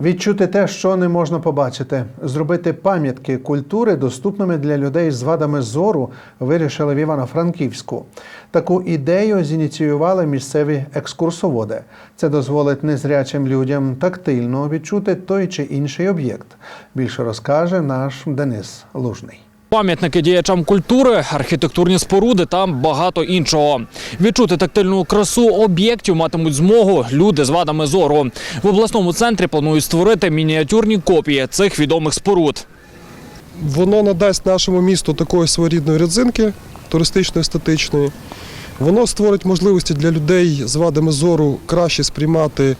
Відчути те, що не можна побачити, зробити пам'ятки культури доступними для людей з вадами зору, вирішили в Івано-Франківську. Таку ідею зініціювали місцеві екскурсоводи. Це дозволить незрячим людям тактильно відчути той чи інший об'єкт. Більше розкаже наш Денис Лужний. Пам'ятники діячам культури, архітектурні споруди та багато іншого. Відчути тактильну красу об'єктів матимуть змогу люди з вадами зору. В обласному центрі планують створити мініатюрні копії цих відомих споруд. Воно надасть нашому місту такої своєрідної родзинки туристично естетичної. Воно створить можливості для людей з вадами зору краще сприймати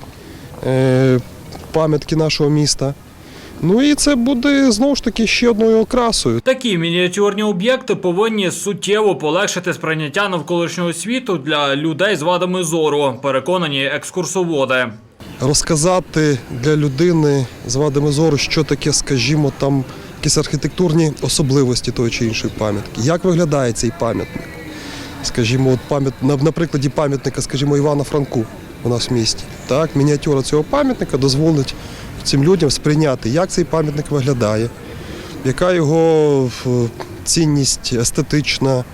е, пам'ятки нашого міста. Ну і це буде знову ж таки ще одною окрасою. Такі мініатюрні об'єкти повинні суттєво полегшити сприйняття навколишнього світу для людей з вадами зору, переконані екскурсоводи. Розказати для людини з вадами зору, що таке, скажімо, там якісь архітектурні особливості тої чи іншої пам'ятки. Як виглядає цей пам'ятник? Скажімо, от пам'ят... на, прикладі пам'ятника, скажімо, Івана Франку у нас в місті. Так, мініатюра цього пам'ятника дозволить цим людям сприйняти, як цей пам'ятник виглядає, яка його цінність естетична,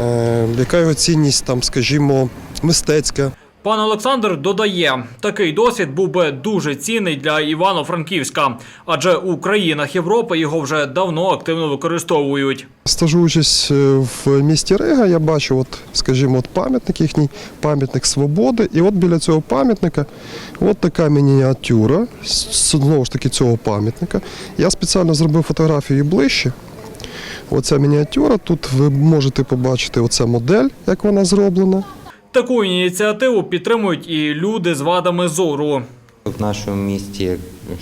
е, яка його цінність, там, скажімо, мистецька. Пан Олександр додає, такий досвід був би дуже цінний для Івано-Франківська, адже у країнах Європи його вже давно активно використовують. Стажуючись е, в місті Рига, я бачу, от, скажімо, от пам'ятник їхній, пам'ятник свободи. І от біля цього пам'ятника от така мініатюра, знову ж таки, цього пам'ятника. Я спеціально зробив фотографію ближче. Оця мініатюра, тут ви можете побачити оця модель, як вона зроблена. Таку ініціативу підтримують і люди з вадами зору. В нашому місті,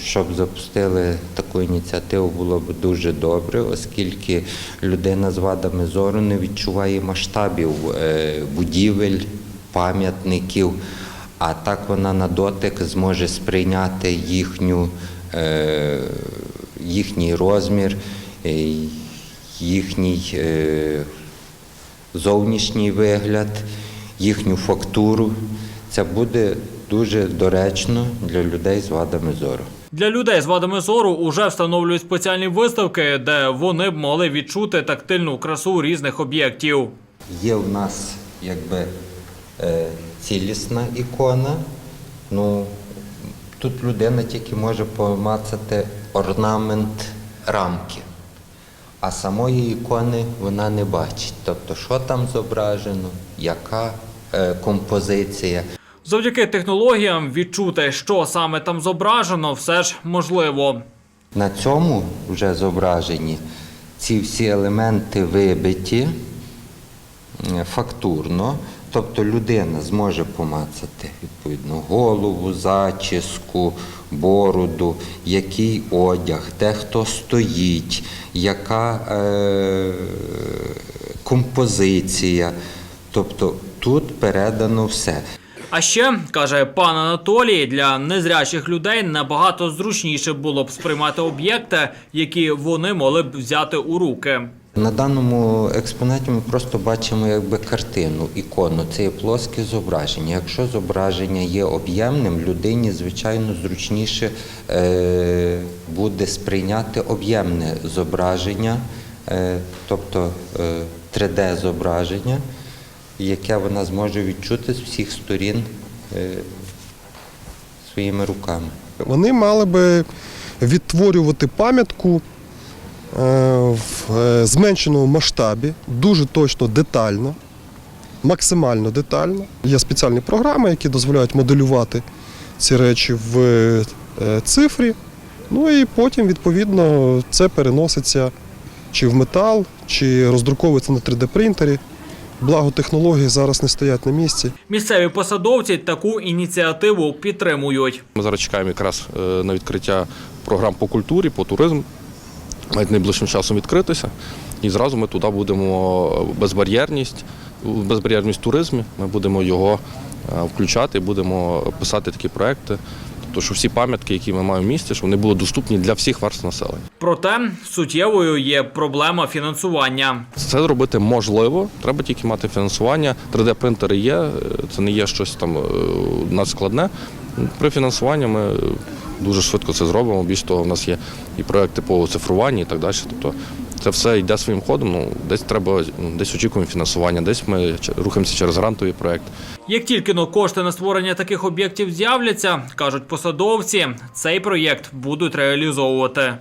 щоб запустили таку ініціативу, було б дуже добре, оскільки людина з вадами зору не відчуває масштабів е, будівель, пам'ятників, а так вона на дотик зможе сприйняти їхню, е, їхній розмір, е, їхній зовнішній вигляд, їхню фактуру. Це буде дуже доречно для людей з вадами зору. Для людей з вадами зору уже встановлюють спеціальні виставки, де вони б могли відчути тактильну красу різних об'єктів. Є в нас якби е, цілісна ікона. Ну, тут людина тільки може помацати орнамент рамки, а самої ікони вона не бачить. Тобто, що там зображено, яка композиція. Завдяки технологіям відчути, що саме там зображено, все ж можливо. На цьому вже зображені ці всі елементи вибиті е, фактурно, тобто людина зможе помацати відповідно голову, зачіску, бороду, який одяг, де хто стоїть, яка е, композиція. Тобто тут передано все. А ще каже пан Анатолій, для незрячих людей набагато зручніше було б сприймати об'єкти, які вони могли б взяти у руки. На даному експонаті ми просто бачимо якби картину, ікону. Це є плоске зображення. Якщо зображення є об'ємним, людині, звичайно, зручніше е, буде сприйняти об'ємне зображення, е, тобто е, 3D-зображення, яке вона зможе відчути з всіх сторін е, своїми руками. Вони мали би відтворювати пам'ятку е, в е, зменшеному масштабі, дуже точно детально, максимально детально. Є спеціальні програми, які дозволяють моделювати ці речі в цифрі. Ну і потім, відповідно, це переноситься чи в метал, чи роздруковується на 3D-принтері. Благо технології зараз не стоять на місці. Місцеві посадовці таку ініціативу підтримують. Ми зараз чекаємо якраз е, на відкриття програм по культурі, по туризму. Мають найближчим часом відкритися. І зразу ми туди будемо безбар'єрність, безбар'єрність в туризмі. Ми будемо його е, включати, будемо писати такі проекти. Тобто, що всі пам'ятки, які ми маємо в місті, щоб вони були доступні для всіх верств населення. Проте суттєвою є проблема фінансування. Це зробити можливо, треба тільки мати фінансування. 3D-принтери є, е, це не є щось там е, надскладне. При фінансуванні ми дуже швидко це зробимо. Більш того, у нас є і проекти по цифруванні і так далі. Тобто це все йде своїм ходом. Ну, десь треба, ну, десь очікуємо фінансування, десь ми рухаємося через грантовий проект. Як тільки но кошти на створення таких об'єктів з'являться, кажуть посадовці, цей проєкт будуть реалізовувати.